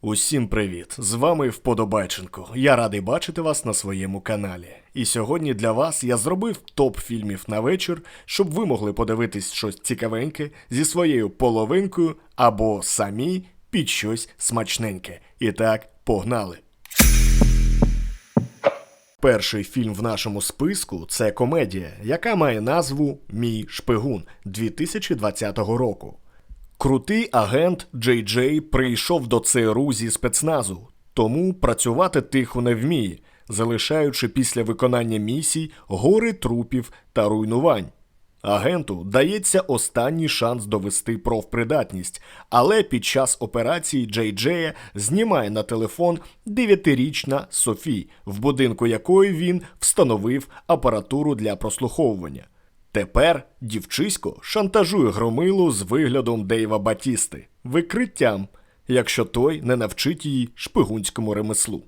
Усім привіт! З вами Вподобайченко. Я радий бачити вас на своєму каналі. І сьогодні для вас я зробив топ фільмів на вечір, щоб ви могли подивитись щось цікавеньке зі своєю половинкою або самі під щось смачненьке. І так, погнали! Перший фільм в нашому списку це комедія, яка має назву Мій шпигун 2020 року. Крутий агент Джей Джей прийшов до ЦРУ зі спецназу, тому працювати тихо не вміє, залишаючи після виконання місій гори трупів та руйнувань. Агенту дається останній шанс довести профпридатність, але під час операції Джей Джея знімає на телефон дев'ятирічна Софі, в будинку якої він встановив апаратуру для прослуховування. Тепер дівчисько шантажує громилу з виглядом Дейва Батісти, викриттям, якщо той не навчить її шпигунському ремеслу.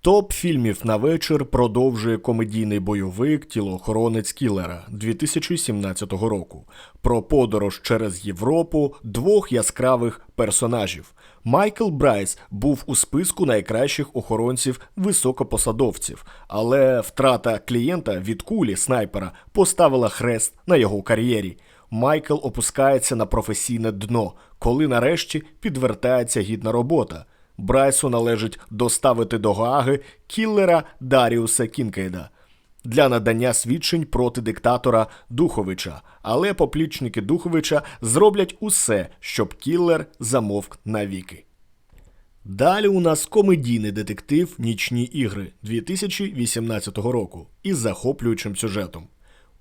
Топ фільмів на вечір продовжує комедійний бойовик Тілоохоронець Кілера 2017 року про подорож через Європу двох яскравих персонажів. Майкл Брайс був у списку найкращих охоронців високопосадовців, але втрата клієнта від кулі снайпера поставила хрест на його кар'єрі. Майкл опускається на професійне дно, коли нарешті підвертається гідна робота. Брайсу належить доставити до Гааги кіллера Даріуса Кінкейда для надання свідчень проти диктатора Духовича, але поплічники Духовича зроблять усе, щоб кіллер замовк навіки. Далі у нас комедійний детектив Нічні ігри 2018 року із захоплюючим сюжетом.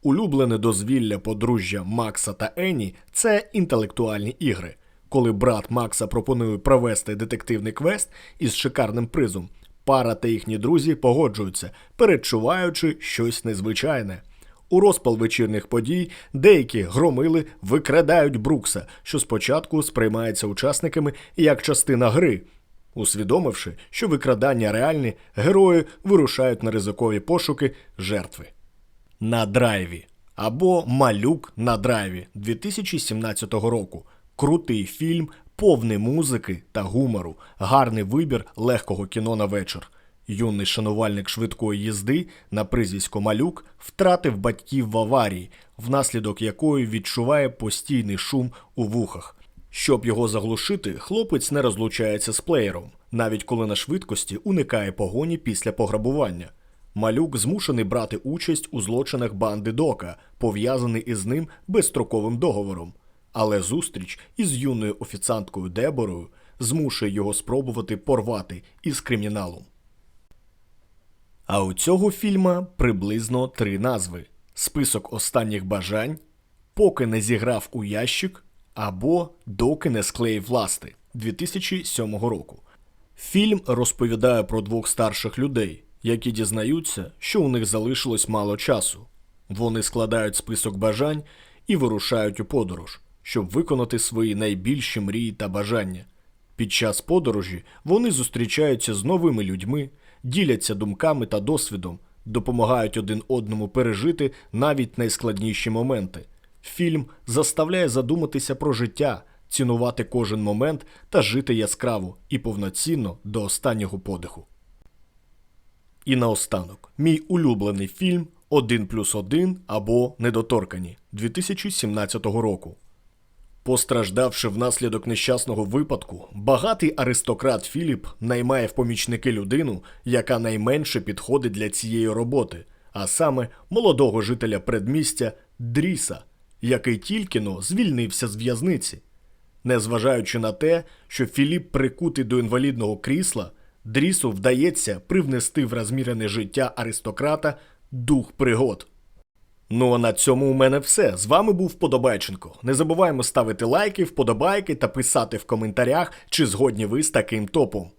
Улюблене дозвілля подружжя Макса та Енні це інтелектуальні ігри. Коли брат Макса пропонує провести детективний квест із шикарним призом, пара та їхні друзі погоджуються, передчуваючи щось незвичайне. У розпал вечірніх подій деякі громили викрадають Брукса, що спочатку сприймається учасниками як частина гри. Усвідомивши, що викрадання реальні, герої вирушають на ризикові пошуки жертви. На драйві або Малюк на драйві 2017 року. Крутий фільм, повний музики та гумору, гарний вибір легкого кіно на вечір. Юний шанувальник швидкої їзди на прізвисько Малюк втратив батьків в аварії, внаслідок якої відчуває постійний шум у вухах. Щоб його заглушити, хлопець не розлучається з плеєром, навіть коли на швидкості уникає погоні після пограбування. Малюк змушений брати участь у злочинах банди Дока, пов'язаний із ним безстроковим договором. Але зустріч із юною офіціанткою Деборою змушує його спробувати порвати із криміналом. А у цього фільма приблизно три назви: список останніх бажань, поки не зіграв у ящик або доки не склеїв ласти 2007 року. Фільм розповідає про двох старших людей, які дізнаються, що у них залишилось мало часу. Вони складають список бажань і вирушають у подорож, щоб виконати свої найбільші мрії та бажання. Під час подорожі вони зустрічаються з новими людьми, діляться думками та досвідом, допомагають один одному пережити навіть найскладніші моменти. Фільм заставляє задуматися про життя, цінувати кожен момент та жити яскраво і повноцінно до останнього подиху. І наостанок, мій улюблений фільм «1 плюс 1» або Недоторкані 2017 року. Постраждавши внаслідок нещасного випадку, багатий аристократ Філіп наймає в помічники людину, яка найменше підходить для цієї роботи, а саме молодого жителя предмістя Дріса, який тільки но звільнився з в'язниці. Незважаючи на те, що Філіп прикутий до інвалідного крісла, Дрісу вдається привнести в розмірене життя аристократа дух пригод. Ну а на цьому у мене все. З вами був Подобайченко. Не забуваємо ставити лайки, вподобайки та писати в коментарях, чи згодні ви з таким топом.